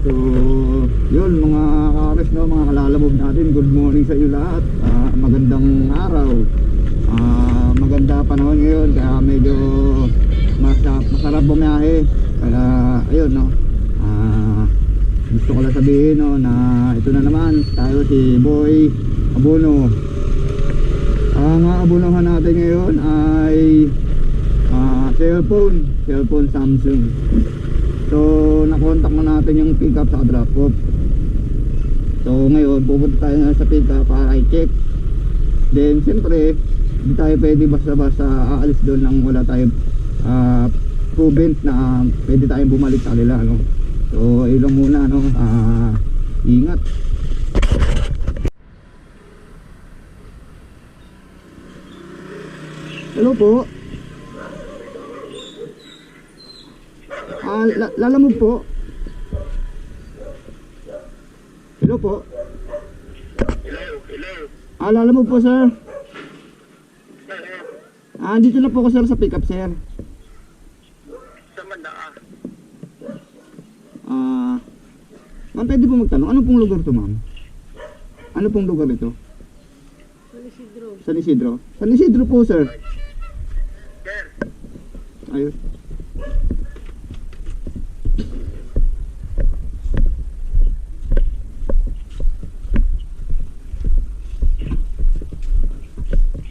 So, yun mga kares no, mga kalalabog natin. Good morning sa iyo lahat. Ah, magandang araw. Ah, maganda panahon ngayon kaya medyo masarap, masarap bumiyahe. Kaya ayun no. Ah, gusto ko lang sabihin no na ito na naman tayo si Boy Abono. Ang aabunuhan natin ngayon ay ah, cellphone, cellphone Samsung. So, nakontak na natin yung pickup sa drop off. So, ngayon, pupunta tayo na sa pickup para i-check. Then, siyempre, hindi tayo pwede basta-basta aalis doon nang wala tayong ah, proven na pwede tayong bumalik sa kanila. No? So, ilang muna, no? Ah, ingat. Hello po. La lalamog po. Hello po. Hello, hello. Ah, lalamog po, sir. Ah, dito na po ako, sir, sa pickup, sir. Sa Manda ah. Ah, ma'am, pwede po magtanong. Ano pong lugar to, ma'am? Ano pong lugar ito? San Isidro. San Isidro? San Isidro po, sir. Sir, Ayos.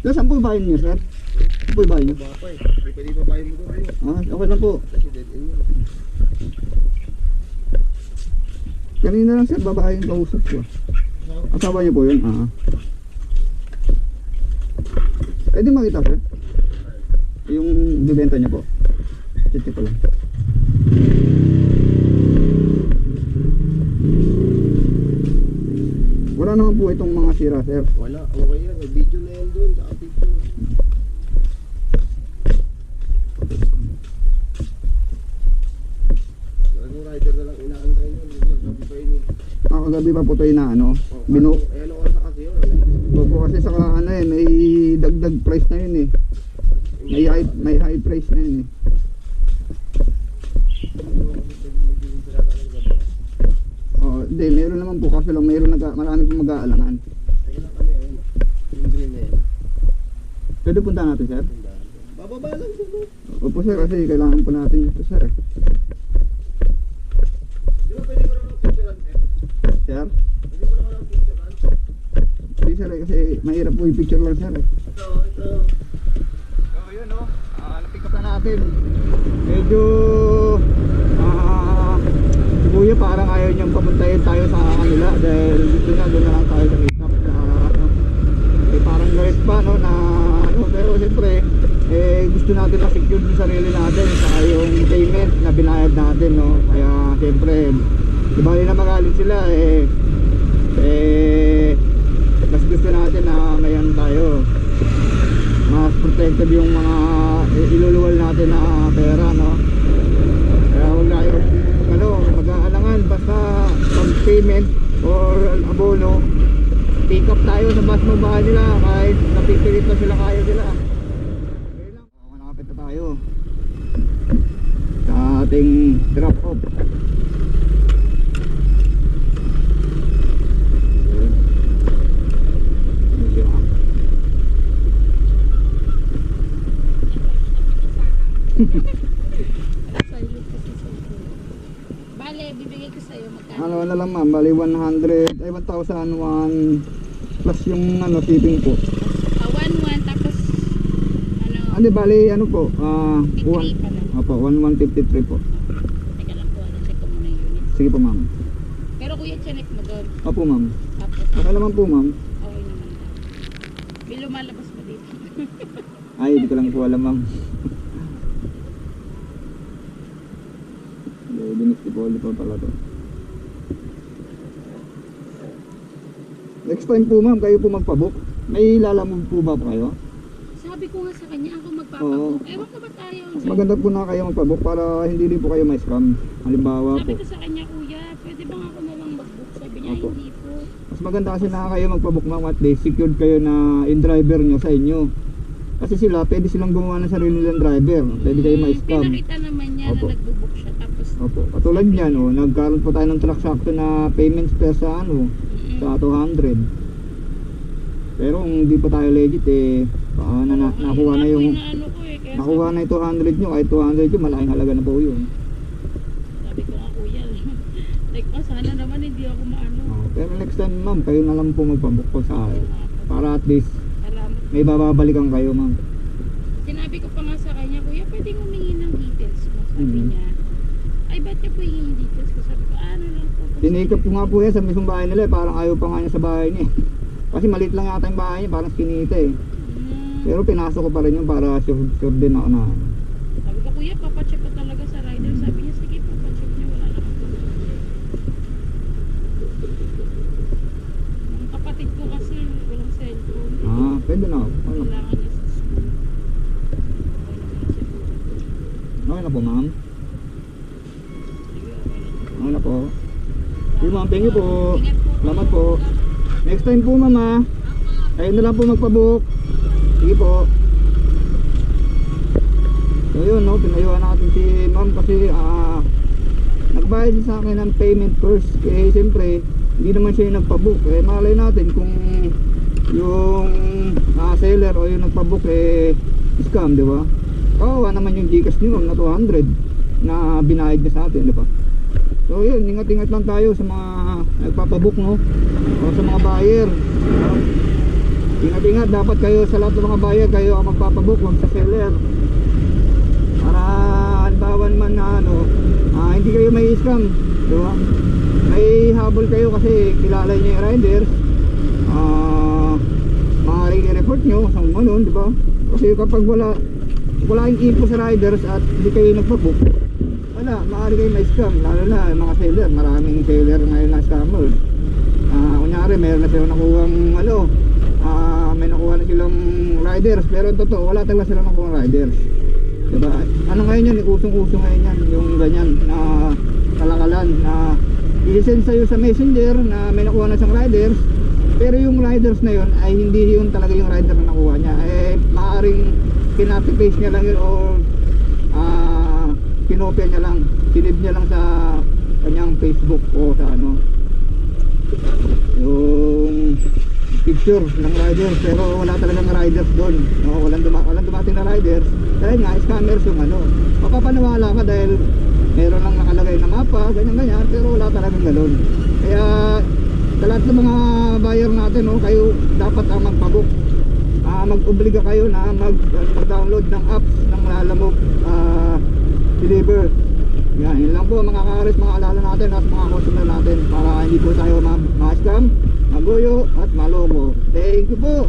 Sir, saan po yung bahay niyo, sir? Saan po yung bahay niyo? eh. Pwede babae mo doon. Ah, okay lang po. Kanina lang sir, babae yung kausap ko. Asawa niyo po yun? Ah. Pwede makita sir? Yung bibenta niya po. Check ko lang. Wala naman po itong mga sira sir. Wala, okay yan. May video na yan doon. Saka picture. Yung rider na lang inaantay nyo. Gabi pa yun. Ah, kagabi pa po ito na ano. Binu Eh, ano oras na kasi yun? Opo, kasi sa ano eh, may dagdag price na yun eh. May high, may high price na yun eh. Oh, hindi, meron naman po kasi lang meron nag marami pong mag-aalangan. Pwede punta natin, sir? Bababa lang siguro. Opo, sir, kasi kailangan po natin ito, sir. eh. Di ba pwede ko naman picturean, sir? Sir? Hindi, sir, eh, kasi mahirap po yung picture lang, sir. Eh. Ito, ito. So, yun, no? Ah, na-pick up na natin. Medyo, ah, si Kuya parang ayaw niyang papuntahin tayo sa kanila dahil gusto niya doon na lang tayo sa pick eh, parang galit pa, no, na, ano, pero siyempre, eh, gusto natin ma-secure yung sarili natin sa yung payment na binayad natin, no. Kaya, siyempre, di ba na magalit sila, eh, mas gusto natin na mayan tayo mas protected yung mga iluluwal natin na pera no kaya huwag na yung ano mag-aalangan basta pag payment or abono pick up tayo sa bus bahay nila. Kahit napipilit na sila kaya sila okay lang. Na tayo. Sa ating drop off. Ayun. Medyo, ah, Silent kasi sa Bale, bibigay ko sa'yo magkano. Ano na lang ma'am, bali 100, ay 1,001 plus yung ano, tipping po. Ah, 1-1 tapos ano, Ano, bali ano po, ah, 53 one, pala. opo, 1153 po. Teka lang po, ano, check ko muna yung unit. Sige po ma'am. Pero kuya, check mo doon. Opo ma'am. Tapos, Okay naman po ma'am. okay naman. May lumalabas pa dito. Ay, hindi ko lang po alam ma'am. Dinis ko po ulit po pala to. Next time po ma'am, kayo po magpabook. May lalamove po ba po kayo? Sabi ko nga sa kanya, ako Oo. magpapabook. Ewan ko ba tayo? Maganda po na kayo magpabook para hindi din po kayo may scam. Halimbawa po. Sabi ko sa kanya, kuya, pwede bang ako na lang mag-book? Sabi niya, Opo. hindi po. Mas maganda kasi na kayo magpabook ma'am at least secured kayo na in driver nyo sa inyo. Kasi sila, pwede silang gumawa ng sarili nilang driver. Pwede kayo Hmm, ma-scam. Pinakita naman niya Opo. na nagbubook siya tapos Opo. Katulad niyan, oh, nagkaroon pa tayo ng transaction na payments per sa ano, sa 200. Pero kung hindi pa tayo legit eh, baka na, na nakuha na yung ano eh, nakuha na yung 200 nyo, kahit 200 yun, malaking halaga na po yun. sabi ko nga kuya, like oh, sana naman hindi ako maano. Oh, pero next time ma'am, kayo na lang po magpabook po sa akin. Para at least may bababalikan kayo ma'am. Sinabi ko pa nga sa kanya, kuya pwedeng humingi ng details mo. Sabi Mhm. niya, ay ba't niya po hihingi details ko? Sabi ko, ano lang po. Tinikap ko nga po yan sa mismong bahay nila eh, parang ayaw pa nga niya sa bahay niya. eh. Kasi maliit lang yata yung bahay niya, parang skinita eh. Hmm. Pero pinasok ko pa rin yun para sure, sure din ako na Sabi ko, kuya, papacheck ko talaga sa rider. Sabi niya, sige, papacheck niyo. Wala naman po. Yung kapatid ko kasi walang cellphone. ah, pwede na. Ano? Kailangan niya sa school. Okay naman na siguro. Okay na po ma'am. Sige ma'am, thank you po. Salamat po. Next time po ma'am ah. Kayo na lang po magpabook. Sige po. So yun no, pinayuhan natin si ma'am kasi ah nagbayad siya sa akin ng payment first. Eh siyempre, hindi naman siya yung nagpabook. Eh malay natin kung yung ah, seller o yung nagpabook eh scam, di ba? Kawawa naman yung Gcash ni ma'am na 200 na binayad niya sa atin, di ba? So yun, ingat-ingat lang tayo sa mga nagpapabook no o sa mga buyer. no? Ingat-ingat dapat kayo sa lahat ng mga buyer kayo ang magpapabook wag sa seller. Para halimbawa man na ano, ah, hindi kayo may scam, di ba? May habol kayo kasi kilala niyo yung riders. Ah, maaaring i-report nyo sa ganun, di ba? Kasi kapag wala wala yung info sa riders at hindi kayo nagpabook, wala, maaari kayo may scam lalo na mga seller, maraming seller ngayon na scammer. Ah kunyari meron na silang nakuhang ano ah may nakuha na silang riders pero totoo wala talaga silang nakuhang riders. Diba? Ano ngayon yan usong uso ngayon yan yung ganyan na kalakalan na i-send sa'yo sa messenger na may nakuha na siyang riders pero yung riders na yun ay hindi yun talaga yung rider na nakuha niya. Eh maaaring kinopy paste niya lang yun or kinopya niya lang sinib niya lang sa kanyang Facebook o sa ano. Yung picture ng riders pero wala talagang riders doon. No, walang, duma walang dumating na riders. Dahil nga scammers yung ano. Mapapaniwala ka dahil meron lang nakalagay na mapa ganyan ganyan pero wala talagang galon kaya sa lahat ng mga buyer natin no, kayo dapat ang magpabook ah mag-obliga kayo na mag, mag-download ng apps ng Lalamove. Ah, deliver yan, yun lang po mga karis, mga alala natin at mga customer natin para hindi po tayo ma- ma-scam, maguyo at maloko. Thank you po!